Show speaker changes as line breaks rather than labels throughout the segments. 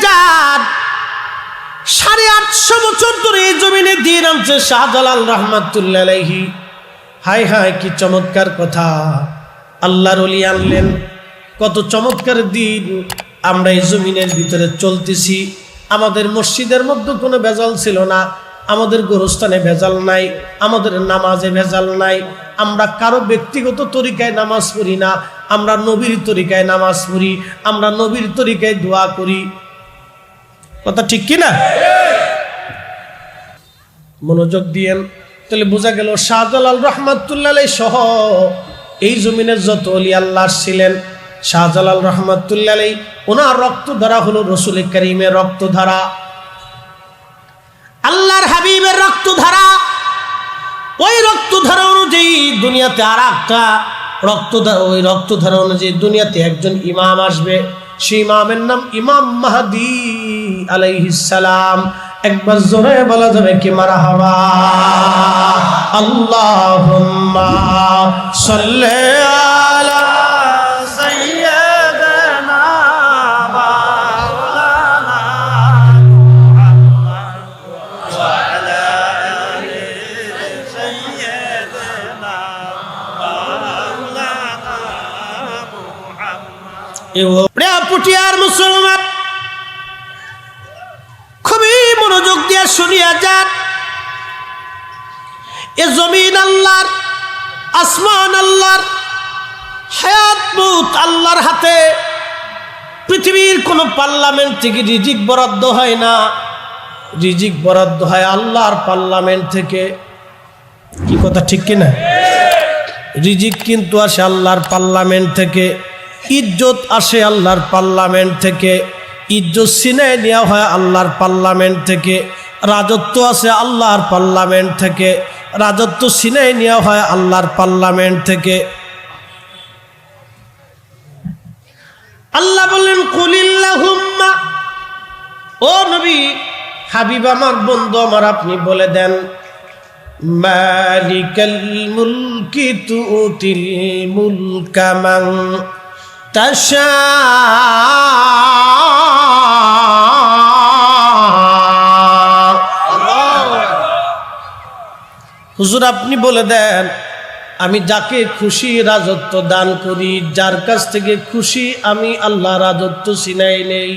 যান সাড়ে আটশো বছর ধরে এই জমিনে দিন আনছে শাহজালাল রহমাতুল্লাহ হাই হাই কি চমৎকার কথা। আল্লাহর অলি আনলেন। কত চমৎকার দিন আমরা এই জমিনের ভিতরে চলতেছি। আমাদের মসজিদের মধ্যে কোনো ভেজাল ছিল না। আমাদের গোরস্থানে ভেজাল নাই। আমাদের নামাজে ভেজাল নাই। আমরা কারও ব্যক্তিগত তরিকায় নামাজ পড়ি না। আমরা নবীর তরিকায় নামাজ পড়ি। আমরা নবীর তরিকায় দোয়া করি। কথা ঠিক কি না মনোযোগ দিয়েন, তাহলে বোঝা গেল শাহজালাল রহমাতুল্লাহ সহ এই জমিনের যত অলি আল্লাহ ছিলেন, শাহজালাল রহমাতুল্লাহ ওনার রক্ত ধারা হলো রসুল করিমের রক্ত ধারা। আল্লাহর হাবিবের রক্ত ধারা, ওই রক্ত ধারা অনুযায়ী দুনিয়াতে আর একটা রক্ত ওই রক্ত ধারা অনুযায়ী দুনিয়াতে একজন ইমাম আসবে। সেই ইমামের নাম ইমাম মাহাদি আলাইহিসালাম একবার জোরে বলা যাবে কি মারা হওয়া? আল্লাহ সাল্লে মাওলানা মুসলমান। খুবই মনোযোগ দিয়ে শুনিয়া যান। এ জমিন আল্লাহর, আসমান আল্লাহর, হায়াত মুত আল্লাহর হাতে। পৃথিবীর কোনো পার্লামেন্ট থেকে রিজিক বরাদ্দ হয় না। রিজিক বরাদ্দ হয় আল্লাহর পার্লামেন্ট থেকে। কি কথা, ঠিক কিনা? রিজিক কিন্তু আসে আল্লাহর পার্লামেন্ট থেকে। ইজ্জত আসে আল্লাহর পার্লামেন্ট থেকে। ইজ্জত সিনায় নেওয়া হয় আল্লাহর পার্লামেন্ট থেকে। রাজত্ব আছে আল্লাহর পার্লামেন্ট থেকে। রাজত্ব সিনায় নেওয়া হয় আল্লাহর পার্লামেন্ট থেকে। আল্লাহ বললেন কুলিল্লাহুম্মা। ও নবী, হাবিব আমার বন্ধু, আমার আপনি বলে দেন, মালিকাল মুলকি তুতিল মুলকা তাশা হুজুর, আপনি বলে দেন, আমি যাকে খুশি রাজত্ব দান করি, যার কাছ থেকে খুশি আমি আল্লাহ রাজত্ব সিনাই নেই।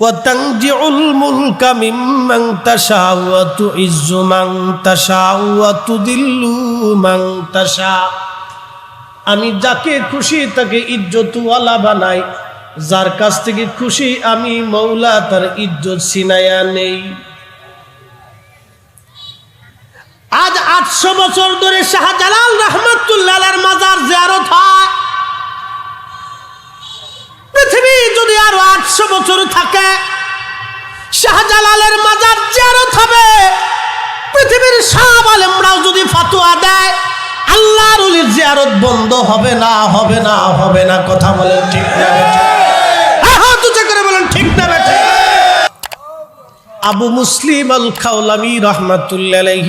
وتنزع الملك ممن تشاء وتعز من تشاء وتذل من تشاء আমি যাকে খুশি তাকে ইজ্জতওয়ালা বানাই যার কাছ থেকে খুশি আমি মৌলা তার ইজ্জত সিনায়া নেই আজ আটশো বছর ধরে শাহজালাল রহমতুল্লাহ মাজার জিয়ারত হয় পৃথিবী যদি আরও আটশো বছর থাকে, শাহজালালের মাজার জিয়ারত হবে। পৃথিবীর সব আলেমরাও যদি ফাতুয়া দেয়, আল্লাহর উলির জিয়ারত বন্ধ হবে না হবে না হবে না, কথা বলেন ঠিক না হাত উঁচু করে বলেন ঠিক না আবু মুসলিম আল খাউলামি রহমাতুল্লাহ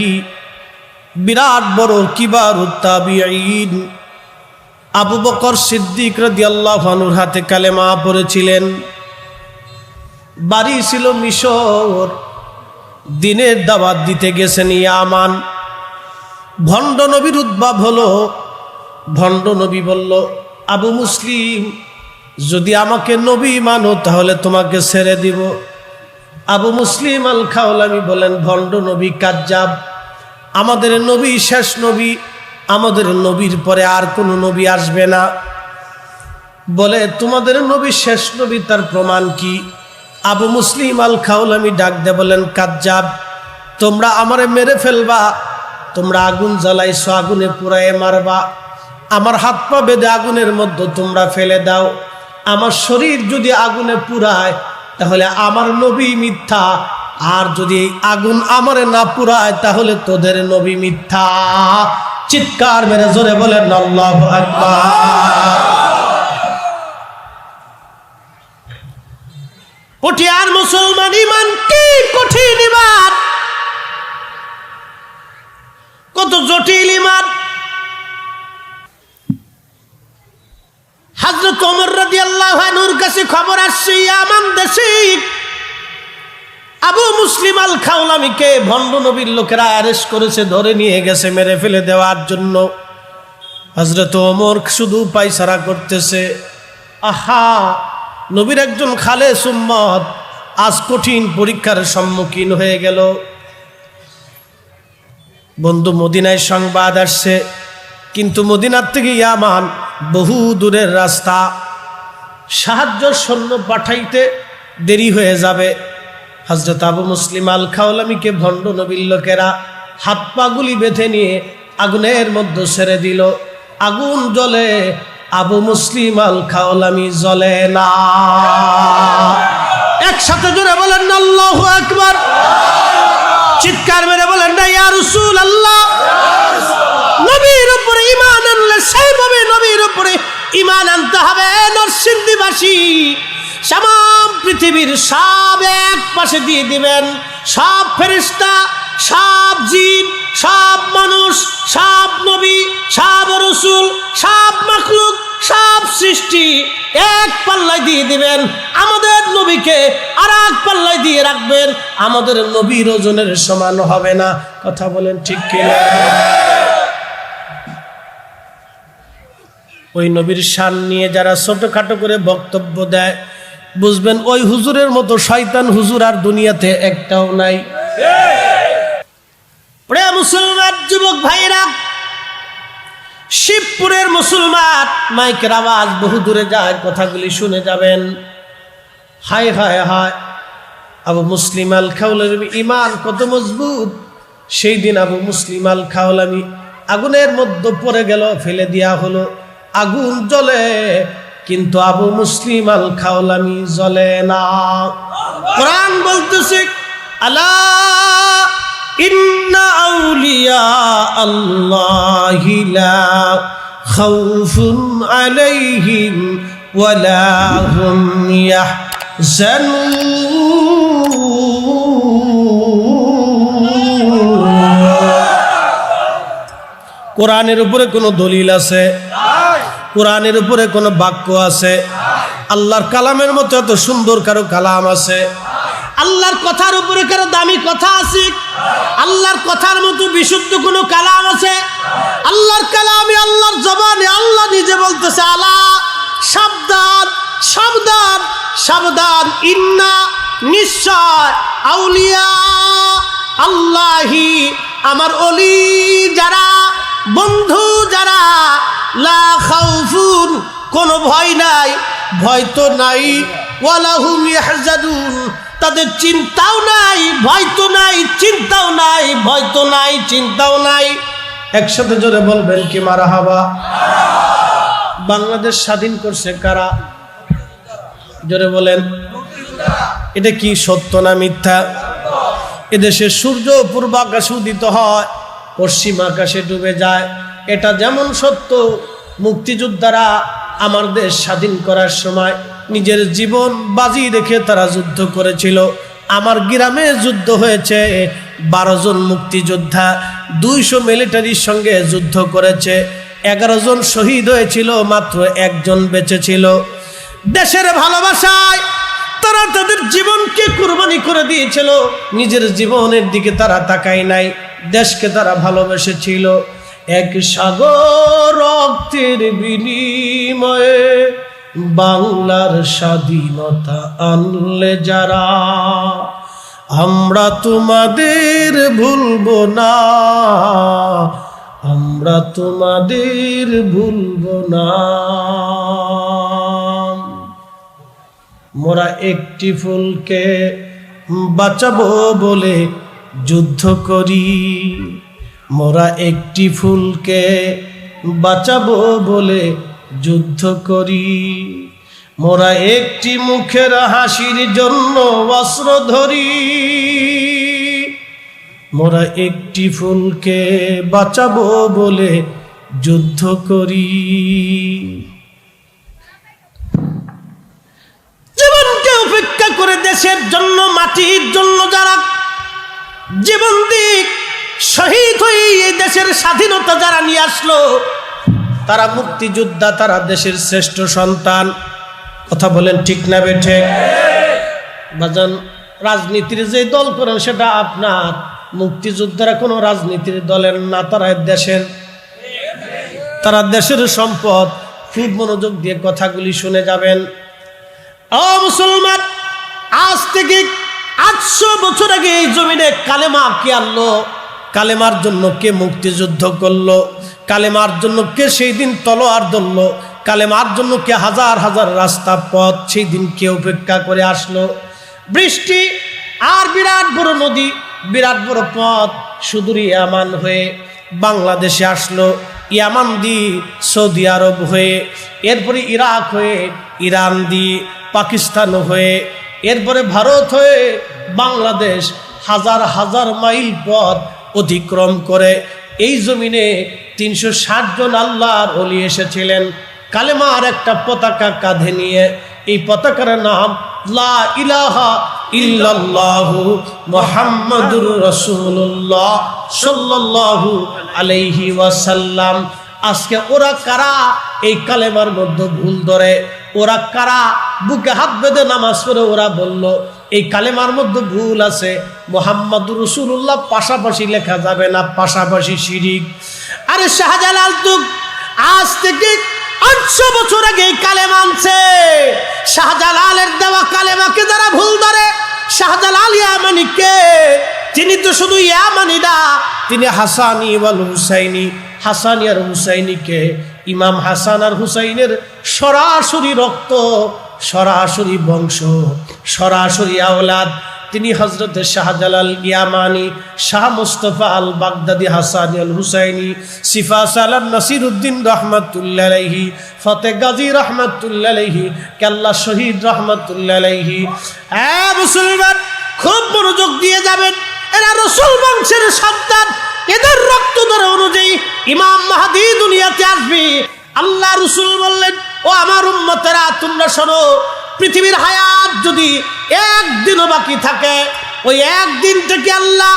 বিরাট বড় কিবার তাবিঈন। আবু বকর সিদ্দিক রাদিয়াল্লাহু আনহুর হাতে কালেমা পড়েছিলেন। বাড়ি ছিল মিশর। দিনের দাওয়াত দিতে গেছেন ইয়ামান। ভণ্ড নবীর উদ্ভাব হলো। ভণ্ড নবী বলল, আবু মুসলিম, যদি আমাকে নবী মানো তাহলে তোমাকে ছেড়ে দিব। আবু মুসলিম আল খাওলামি বলেন, ভণ্ড নবী কাজ্জাব, আমাদের নবী শেষ নবী। আমাদের নবীর পরে আর কোনো নবী আসবে না। বলে, তোমাদের নবী শেষ নবী তার প্রমাণ কি? আবু মুসলিম আল খাউলামি ডাক দে বলেন কাজ্জাব, তোমরা আমারে মেরে ফেলবা, তোমরা আগুন জ্বালাইছো, আগুনে পুরায়ে মারবা। আমার হাত পা বেঁধে আগুনের মধ্যে তোমরা ফেলে দাও। আমার শরীর যদি আগুনে পুরায় তাহলে আমার নবী মিথ্যা। আর যদি আগুন আমারে না পুরায় তাহলে তোদের নবী মিথ্যা। চিৎকার মেরে জোরে বলেন, আল্লাহ আকবার। পটিয়ার মুসলমান ইমান কি কঠিন ইমান কত জটিল ইমান হাজরত ওমর রাদিয়াল্লাহু আনহুর কাছে খবর আসছে, ইয়ামান দেশে আবু মুসলিম আল খাউলামিকে ভণ্ড নবীর লোকেরা অ্যারেস্ট করেছে, ধরে নিয়ে গেছে, মেরে ফেলে দেওয়ার জন্য। হজরত ওমর শুধু পাইসারা করতেছে। আহা, নবীর একজন খালে সুম্মত আজ কঠিন পরীক্ষার সম্মুখীন হয়ে গেল। বন্ধু, মদিনায় সংবাদ আসছে, কিন্তু মদিনার থেকে ইয়ামান বহু দূরের রাস্তা। সাহায্য সৈন্য পাঠাইতে দেরি হয়ে যাবে। হজরত আবু মুসলিম আল খাওলামিকে ভণ্ড নবীর লোকেরা হাত পাগুলি বেঁধে নিয়ে আগুনের মধ্যে ছেড়ে দিল। আগুন জ্বলে আবু মুসলিম আল খাওলামি জ্বলে না। একসাথে জোরে বলেন, আল্লাহ একবার চিৎকার মেরে বলেন, না, ইয়া রসুল আল্লাহ নবীর উপরে ইমান আনলে সেইভাবে নবীর উপরে ইমান আনতে হবে নরসিংদীবাসী। সামাম পৃথিবীর সব এক পাশে দিয়ে দিবেন। সব ফেরিস্তা সব জিন, সব মানুষ, সব নবী, সব রসুল, সব মখলুক, সব সৃষ্টি এক পাল্লায় দিয়ে দিবেন। আমাদের নবীকে আর এক পাল্লায় দিয়ে রাখবেন। আমাদের নবীর ওজনের সমান হবে না। কথা বলেন ঠিক কিনা? ওই নবীর শান নিয়ে যারা ছোটখাটো করে বক্তব্য দেয় বুঝবেন, ওই হুজুরের মতো শয়তান হুজুর আর দুনিয়াতে একটাও নাই। মুসলমান, যুবক ভাইরা শিবপুরের মুসলমান, মাইকের আওয়াজ বহু দূরে যায়, কথাগুলি শুনে যাবেন। হায় হায় হায়, আবু মুসলিম আল খাউলামি ইমান কত মজবুত। সেই দিন আবু মুসলিম আল খাউলামি আগুনের মধ্যে পড়ে গেল, ফেলে দেওয়া হলো। আগুন জ্বলে কিন্তু আবু মুসলিম আল খাওলামি জ্বলে না। কোরআন বলতেছে, আলা ইন্না আউলিয়া আল্লাহি লা খাউফুন আলাইহিম ওয়ালা হুম ইয়াহজানুন। কোরআনের উপরে কোনো দলিল আছে? কোরআনের উপরে কোনো বাক্য আছে? আল্লাহর কালামের মতো এত সুন্দর কারও কালাম আছে? আল্লাহর কথার উপরে কারও দামি কথা আছে? আল্লাহর কথার মতো বিশুদ্ধ কোনো কালাম আছে? আল্লাহর কালামে আল্লাহর জবানে আল্লাহ নিজে বলতেছে, আলা, সাবধান সাবধান সাবধান, ইন্না নিশ্চয় আউলিয়া আল্লাহি, আমার অলি যারা বন্ধু যারা, লা খাউফুন, কোনো ভয় নাই, ভয় তো নাই ওয়ালাহুম ইয়াহজানুন তাদের চিন্তাও নাই, ভয় তো নাই, চিন্তাও নাই, ভয় তো নাই, চিন্তাও নাই। একসাথে জোরে বলবেন কি মারা হাবা বাংলাদেশ স্বাধীন করছে কারা? জোরে বলেন। এটা কি সত্য না মিথ্যা? এদেশে সূর্য পূর্ব আকাশে উদিত হয়। পশ্চিম আকাশে ডুবে যায়। এটা যেমন সত্য, মুক্তিযোদ্ধারা আমার দেশ স্বাধীন করার সময় নিজের জীবন বাজি রেখে তারা যুদ্ধ করেছিল। আমার গ্রামে যুদ্ধ হয়েছে, বারো জন মুক্তিযোদ্ধা, দুইশো মিলিটারির সঙ্গে যুদ্ধ করেছে। এগারো জন শহীদ হয়েছিল, মাত্র একজন বেঁচে ছিল। দেশের ভালোবাসায় তারা তাদের জীবনকে কুরবানি করে দিয়েছিল। নিজের জীবনের দিকে তারা তাকায় নাই। দেশকে তারা ভালোবেসেছিল এক সাগর রক্তের বিনিময়ে বাংলার স্বাধীনতা আনলে যারা, আমরা তোমাদের ভুলবো না, আমরা তোমাদের ভুলবো না। মোরা একটি ফুলকে বাঁচাবো বলে যুদ্ধ করি, মোরা একটি ফুলকে বাঁচাবো বলে যুদ্ধ করি। মোরা একটি মুখের হাসির জন্য অস্ত্র ধরি। মোরা একটি ফুলকে বাঁচাবো বলে যুদ্ধ করি। জীবনকে উপেক্ষা করে দেশের জন্য, মাটির জন্য যারা জীবন দিক, শহীদ হয়ে এই দেশের স্বাধীনতা যারা নিয়ে আসলো, তারা মুক্তিযোদ্ধা, তারা দেশের শ্রেষ্ঠ সন্তান। কথা বলেন ঠিক না বেঠে? রাজনীতির যে দল করেন, সেটা আপনার মুক্তিযোদ্ধারা কোনো রাজনীতির দলের না, তারা দেশের। তারা দেশের সম্পদ, খুব মনোযোগ দিয়ে কথাগুলি শুনে যাবেন। ও মুসলমান, আজ থেকে আটশো বছর আগে এই জমিনে কালেমা কে আনলো? কালেমার জন্য কে মুক্তিযুদ্ধ করল? কালেমার জন্য কে সেই দিন তলোয়ার ধরলো? কালেমার জন্য কে হাজার হাজার রাস্তা পথ সেই দিন কে উপেক্ষা করে আসলো? বৃষ্টি আর বিরাট বড় নদী, বিরাট বড় পথ সুদূর ইয়ামান হয়ে বাংলাদেশে আসলো। ইয়ামান দি সৌদি আরব হয়ে, এরপরে ইরাক হয়ে, ইরান দি পাকিস্তান হয়ে এরপরে ভারত হয়ে বাংলাদেশ হাজার হাজার মাইল পথ অতিক্রম করে। এই জমিনে তিনশো ষাট জন আল্লাহর অলি এসেছিলেন। কালেমার একটা পতাকা কাঁধে নিয়ে। এই পতাকার নাম, লা ইলাহা ইল্লাল্লাহু মুহাম্মাদুর রাসূলুল্লাহ সাল্লাল্লাহু আলাইহি ওয়াসাল্লাম। আজকে ওরা কারা? এই কালেমার মধ্যে ভুল ধরে। ওরা কারা? বুকে হাত বেঁধে নামাজ পড়ে ওরা বলল, এই কালেমার মধ্যে ভুল আছে। মোহাম্মদুর রসুল্লাহ পাশাপাশি লেখা যাবে না, পাশাপাশি শিরিক। আরে শাহজালাল তুক, আজ থেকে আটশো বছর আগে এই কালেমা আনছে। শাহজালালের দেওয়া কালেমাকে যারা ভুল ধরে, শাহজালাল ইয়ামানিকে, তিনি তো শুধু ইয়ামানি না, তিনি হাসানি ওয়াল হুসাইনি। হাসানি আর হুসাইনিকে, ইমাম হাসান আর হুসাইনের সরাসরি রক্ত, সরাসরি বংশ, সরাসরি আওলাদ। তিনি হজরত শাহজালাল ইয়ামানি, শাহ মুস্তফা আল বাগদাদি হাসানি আল হুসাইনি সিফা সালাম নাসির উদ্দিন রহমতুল্লাহি ফতে গাজী রহমতুল্লাহি কেল্লা শহীদ রহমতুল্লাহি মুসলমান, খুব মনোযোগ দিয়ে যাবেন। এরা রসুল বংশের সন্তান। এদের রক্ত ধরে অনুযায়ী ইমাম মাহাদি দুনিয়াতে আসবে। আল্লাহ রসুল বললেন, ও আমার উম্মতেরা, তোমরা শোনো, পৃথিবীর হায়াত যদি একদিনও বাকি থাকে, ওই একদিন থেকে আল্লাহ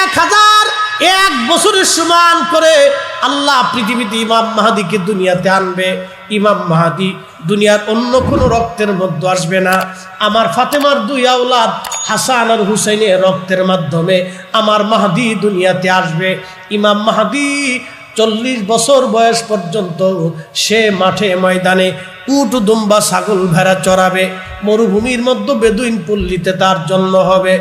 এক হাজার এক বছরের সমান করে আল্লাহ পৃথিবীতে ইমাম মাহাদিকে দুনিয়াতে আনবে। ইমাম মাহাদি দুনিয়ার অন্য কোনো রক্তের মধ্যে আসবে না। আমার ফাতেমার দুই আওলাদ হাসান আর হুসাইনের রক্তের মাধ্যমে আমার মাহাদি দুনিয়াতে আসবে। ইমাম মাহাদি চল্লিশ বছর বয়স পর্যন্ত সে মাঠে ময়দানে উট, দুম্বা, ছাগল ভেড়া চড়াবে। মরুভূমির মধ্যে বেদুইন পল্লীতে তার জন্ম হবে।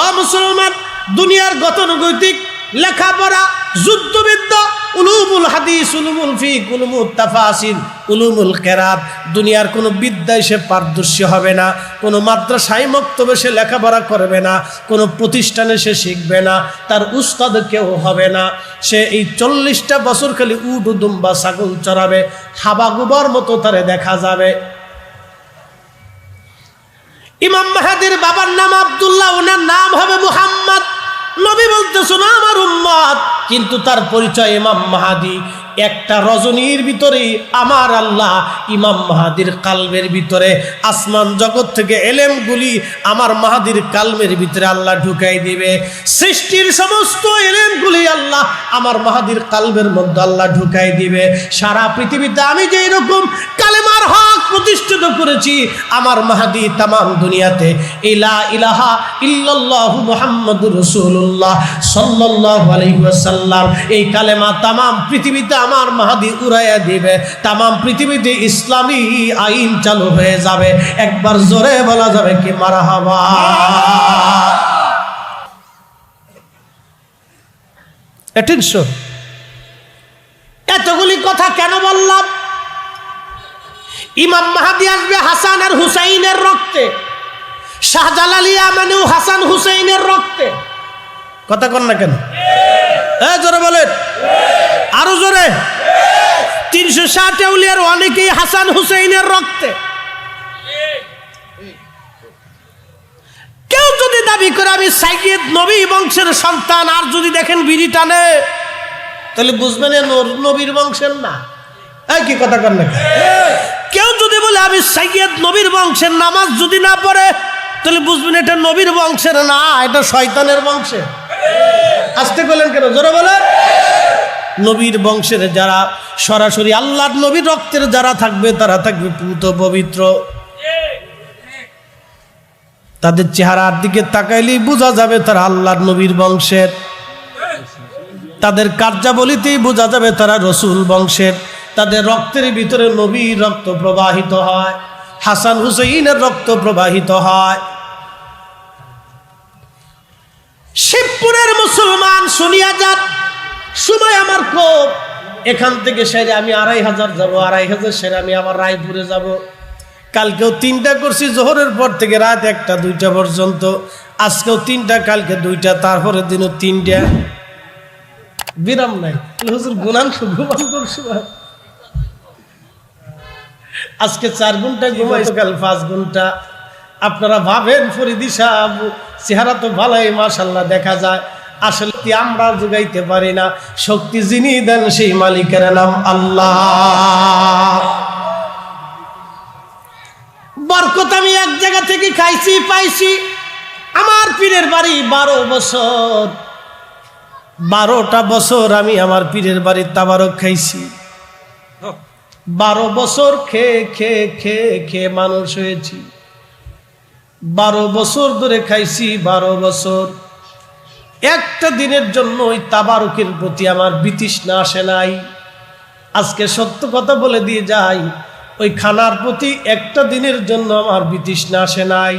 অ মুসলমান, দুনিয়ার গতানুগৈতিক লেখাপড়া যুদ্ধবিদ্যা, উলুমুল হাদিস, উলুমুল ফিক, উলুমুল তাফাসির উলুমুল কেরাত। দুনিয়ার কোনো বিদ্যায় সে পারদর্শী হবে না, কোনো মাদ্রাসায় মক্তবে সে লেখাপড়া করবে না, কোনো প্রতিষ্ঠানে সে শিখবে না, তার উস্তাদ কেউ হবে না। সে এই চল্লিশটা বছর খালি উট, দুম্বা, ছাগল চড়াবে, হাবা গুবার মতো তারে দেখা যাবে। ইমাম মাহাদির বাবার নাম আব্দুল্লাহ, ওনার নাম হবে মুহাম্মদ। নবী বলতেছো না আমার উম্মত? কিন্তু তার পরিচয় ইমাম মাহাদি। একটা রজনীর ভিতরে আমার আল্লাহ ইমাম মাহাদির কালবের ভিতরে, আসমান জগৎ থেকে এলেমগুলি আমার মাহাদির কালমের ভিতরে আল্লাহ ঢুকাই দিবে। সৃষ্টির সমস্ত এলেমগুলি আল্লাহ আমার মাহাদির কালবের মধ্যে আল্লাহ ঢুকাই দিবে। সারা পৃথিবীতে আমি যেই রকম কালেমার হক প্রতিষ্ঠিত করেছি, আমার মাহাদি তাম দুনিয়াতে ইলা ইলাহা ইল্লাল্লাহু মুহাম্মাদুর রাসূলুল্লাহ সাল্লাল্লাহু আলাইহি এই কালেমা তাম পৃথিবীতে আমার মাহাদি উড়াইয়া দিবে তাম পৃথিবীতে ইসলামী আইন চালু হয়ে যাবে। একবার জোরে বলা যাবে কি মারহাবা। অ্যাটেনশন এতগুলি কথা কেন বললাম? ইমাম মাহাদি আসবে হাসান আর হুসাইনের রক্তে। শাহজালালি আমানেও হাসান হুসাইনের রক্তে। কথা কন না কেন? জোরে বলেন। আরও জোরে। তিনশো ষাট উলিয়ার অনেকেই হাসান হুসাইনের রক্তে। কেউ যদি দাবি করে আমি সাইকেদ নবী বংশের সন্তান, আর যদি দেখেন বিড়ি টানে, তাহলে বুঝবেন নবীর বংশের না। এই কি কথা কর না কেউ যদি বলে আমি সাইয়েদ নবীর বংশের, নামাজ যদি না পড়ে, তাহলে বুঝবেন এটা নবীর বংশের না, এটা শয়তানের বংশে আসতে বলেন কেন? জোরে বলেন। নবীর বংশের যারা, সরাসরি আল্লাহর নবীর রক্তের যারা থাকবে, তারা থাকবে পুত পবিত্র। তাদের চেহারার দিকে তাকাইলেই বোঝা যাবে তারা আল্লাহর নবীর বংশের। তাদের কার্যাবলীতেই বোঝা যাবে তারা রসুল বংশের। তাদের রক্তের ভিতরে নবীর রক্ত প্রবাহিত হয়, হাসান হুসেইনের রক্ত প্রবাহিত হয়। শিবপুরের মুসলমান শুনিয়া যান। সময় আমার খুব। এখান থেকে সেরে আমি আড়াই হাজার যাব আড়াই হাজার সেরে আমি আবার রায়পুরে যাব। কালকেও তিনটা করছি জোহরের পর থেকে রাত একটা দুইটা পর্যন্ত। আজকেও তিনটা কালকে দুইটা তারপরের দিনও তিনটা। বিরাম নাই। হুজুর গুনান ঘুমান করছি ভাই। আজকে চার ঘণ্টা ঘুমাই কাল পাঁচ ঘণ্টা। আপনারা ভাবেন ফরিদি সাহেব চেহারা তো ভালোই মাশাল্লাহ দেখা যায়। আসলে কি আমরা যোগাইতে পারি না? শক্তি যিনি দেন সেই মালিকের নাম আল্লাহ। বরকত আমি এক জায়গা থেকে খাইছি, পাইছি। আমার পীরের বাড়ি বারো বছর। বারোটা বছর আমি আমার পীরের বাড়ির তাবারক খাইছি। বারো বছর খেয়ে খেয়ে খেয়ে খেয়ে মানুষ হয়েছি। বারো বছর ধরে খাইছি, বারো বছর। একটা দিনের জন্য ওই তাবারুকের প্রতি আমার বিতৃষ্ণা আসে নাই। আজকে সত্য কথা বলে দিয়ে যাই, ওই খানার প্রতি একটা দিনের জন্য আমার বিতৃষ্ণা আসে নাই।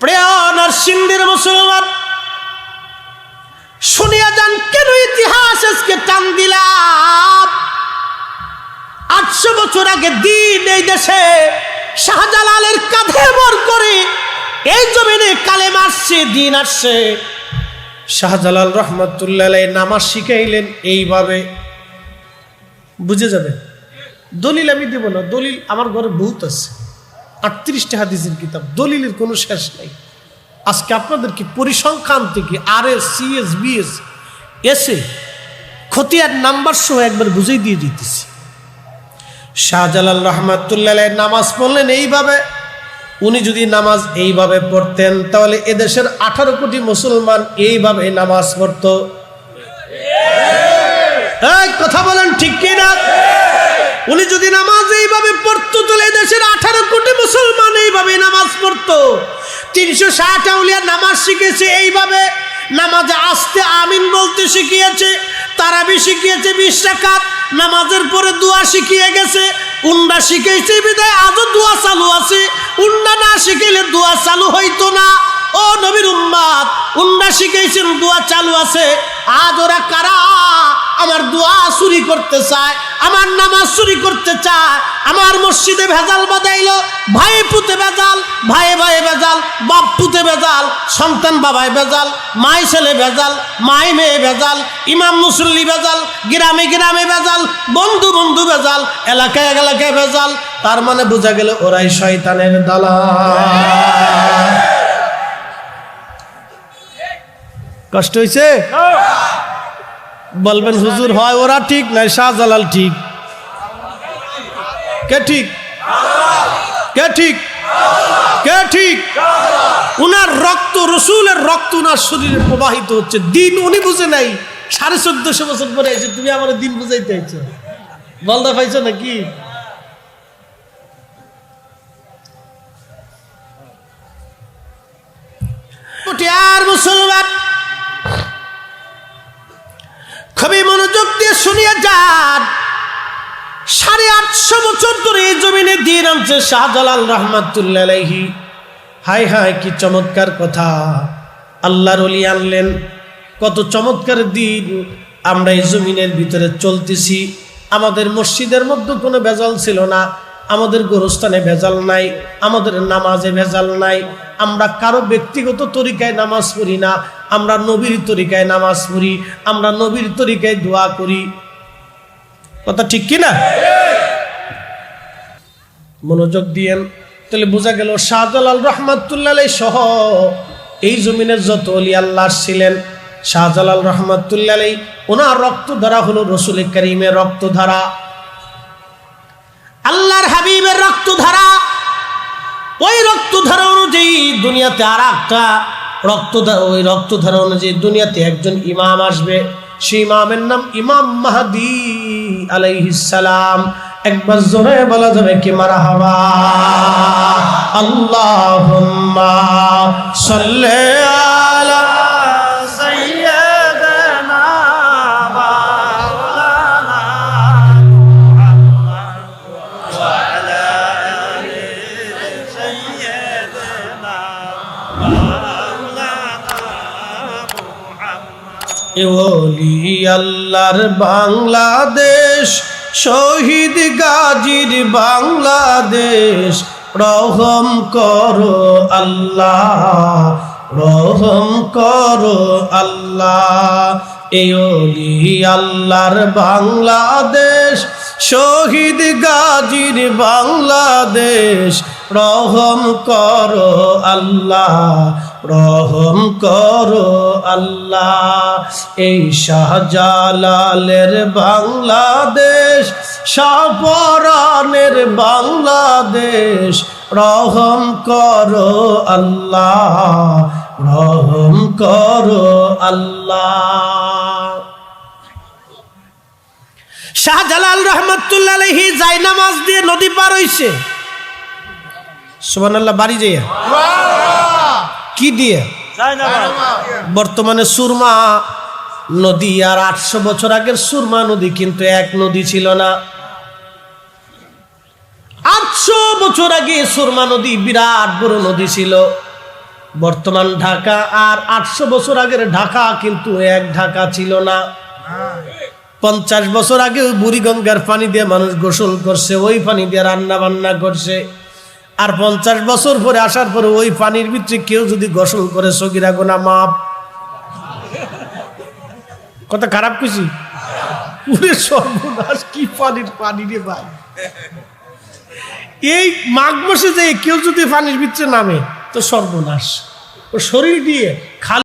প্রিয় নরসিংদীর মুসলমান, শুনিয়া যান, কেন ইতিহাস আজকে টান দিলাম? আটশো বছর আগে দিন এই দেশে শাহজালালের কাঁধে ভর করে এই জমিনে কালেম আসছে, দিন আসছে। শাহজালাল রহমতুল্লাহ নামাজ শিখাইলেন, এইভাবে। বুঝে যাবে? দলিল আমি দেব না। দলিল আমার ঘরে বহুত আছে। আটত্রিশটা হাদিসের কিতাব, দলিলের কোনো শেষ নাই। আজকে আপনাদেরকে পরিসংখ্যান থেকে আর এস সিএস, বিএস এসে খতিয়ার নাম্বার সহ একবার বুঝেই দিয়ে দিতেছি। শাহজালাল রহমাতুল্লাহ নামাজ পড়লেন, এইভাবে উনি যদি নামাজ এইভাবে পড়তেন, তাহলে এদেশের আঠারো কোটি মুসলমান এইভাবে নামাজ পড়ত। কথা বলেন ঠিক কিনা? উনি যদি নামাজ এইভাবে পড়তো, তাহলে এদেশের আঠারো কোটি মুসলমান এইভাবে নামাজ পড়তো। তিনশো ষাট আউলিয়া নামাজ শিখেছে এইভাবে। নামাজে আসতে আমিন বলতে শিখিয়েছে, তারাবি শিখিয়েছে বিশ নামাজের পরে দোয়া শিখিয়ে গেছে উন্ডা শিখেছে বিদায়, আজও দোয়া চালু আছে। উন্ডা না শিখাইলে দোয়া চালু হইতো না। ও নবীর উম্মাদ, উন্না শিখাইছেন দোয়া চালু আছে। আজ ওরা কারা? আমার দোয়া চুরি করতে চায়, আমার নামাজ চুরি করতে চায়, আমার মসজিদে ভেজাল বাদাইলো ভাই পুতে ভেজাল, ভাই ভাই ভেজাল, বাপ পুতে ভেজাল, সন্তান বাবায় ভেজাল, মাই ছেলে ভেজাল, মাই মেয়ে ভেজাল, ইমাম মুসল্লি ভেজাল, গ্রামে গ্রামে ভেজাল, বন্ধু বন্ধু ভেজাল, এলাকায় এলাকায় ভেজাল, তার মানে বোঝা গেল ওরাই শয়তানের দালা কষ্ট হয়েছে বলবেন, হুজুর হয়, ওরা ঠিক নাই শাহজালাল ঠিক। কে ঠিক? কে ঠিক? কে ঠিক? উনার রক্ত, রসুলের রক্ত উনার শরীরে প্রবাহিত হচ্ছে। দিন উনি বুঝে নাই, সাড়ে চোদ্দশো বছর পরে এসে তুমি আমার দিন বুঝাইতে চাইছো বলদা পাইছো নাকি? আর মুসলমান যান। সাড়ে আটশো বছর ধরে এই জমিনে শাহজালাল রহমাতুল্লাহি হাই হাই কি চমৎকার কথা। আল্লাহর অলি আনলেন। কত চমৎকার দিন আমরা এই জমিনের ভিতরে চলতেছি। আমাদের মসজিদের মধ্যে কোনো ভেজাল ছিল না। আমাদের গোরস্থানে ভেজাল নাই। আমাদের নামাজে ভেজাল নাই। আমরা কারও ব্যক্তিগত তরিকায় নামাজ পড়ি না। আমরা নবীর তরিকায় নামাজ পড়ি, আমরা নবীর তরিকায় দোয়া করি। কথা ঠিক কি না? মনোযোগ দিয়েন, তাহলে বোঝা গেল শাহজালাল রহমাতুল্লাহ সহ এই জমিনের যত অলি আল্লাহ ছিলেন, শাহজালাল রহমাতুল্লাহ ওনার রক্ত ধারা হলো রসুল করিমের রক্ত ধারা আল্লাহর হাবিবের রক্ত ধারা ওই রক্ত ধারা অনুযায়ী দুনিয়াতে আর একটা রক্তধার ওই রক্ত রক্তধারা অনুযায়ী দুনিয়াতে একজন ইমাম আসবে, সেই ইমামের নাম ইমাম মাহাদি আলাইহিসালাম একবার জোরে বলা যাবে কি মারা হওয়া? আল্লাহ সাল্লি আল্লাহর বাংলাদেশ, শহীদ গাজীর বাংলাদেশ, রহম করো আল্লাহ, রহম করো আল্লাহ। এই ওলি আল্লাহর বাংলাদেশ, শহীদ গাজীর বাংলাদেশ, রহম করো আল্লাহ। রহম করো আল্লাহ। এই শাহজালালের বাংলাদেশ, শাহপরানের বাংলাদেশ। রহম করো আল্লাহ, রহম করো আল্লাহ। শাহজালাল রহমতুল্লাহ আলহি জায়নামাজ দিয়ে নদী পার হইছে। সুবহানাল্লাহ, বাড়ি যাইয়া। কি দিয়ে? বর্তমানে সুরমা নদী আর আটশো বছর আগের সুরমা নদী কিন্তু এক নদী ছিল না। আটশো বছর আগে সুরমা নদী বিরাট বড় নদী ছিল। বর্তমান ঢাকা আর আটশো বছর আগের ঢাকা কিন্তু এক ঢাকা ছিল না। পঞ্চাশ বছর আগে বুড়িগঙ্গার পানি দিয়ে মানুষ গোসল করছে ওই পানি দিয়ে রান্না বান্না করছে। আর পঞ্চাশ বছর পরে আসার পরে ওই পানির ভিতরে কেউ যদি গোসল করে, সগিরা গোনা মাপ কত খারাপ কিছু পুরে সর্বনাশ, কি পানির পানি রে ভাই। এই মাঘ মাসে যে কেউ যদি পানির ভিতরে নামে, তো সর্বনাশ। ও শরীর দিয়ে খালি